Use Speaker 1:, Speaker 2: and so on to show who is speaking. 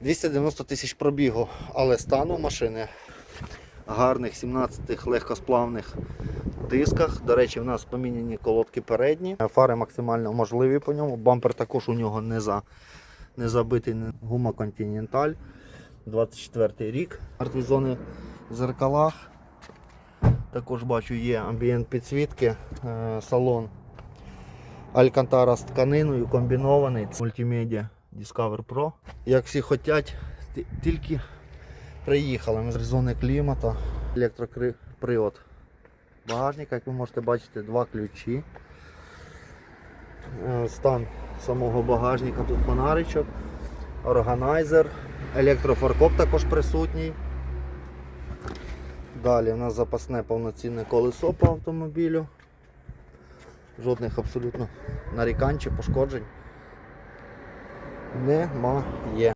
Speaker 1: 290 тисяч пробігу, але стану машини гарних 17 легкосплавних дисках. До речі, в нас поміняні колодки передні, фари максимально можливі по ньому. Бампер також у нього не, за, не забитий гума Continental. 24 рік. Мертві зони в зеркалах. Також бачу є амбієнт підсвітки, е, салон Алькантара з тканиною комбінований. Мультимедіа Discover Pro. Як всі хочуть, тільки приїхали. Ми з зони клімата, електропривод багажника, як ви можете бачити, два ключі. Е, Стан самого багажника, тут фонаричок, органайзер, електрофаркоп також присутній. Далі у нас запасне повноцінне колесо по автомобілю. Жодних абсолютно нарікань чи пошкоджень немає.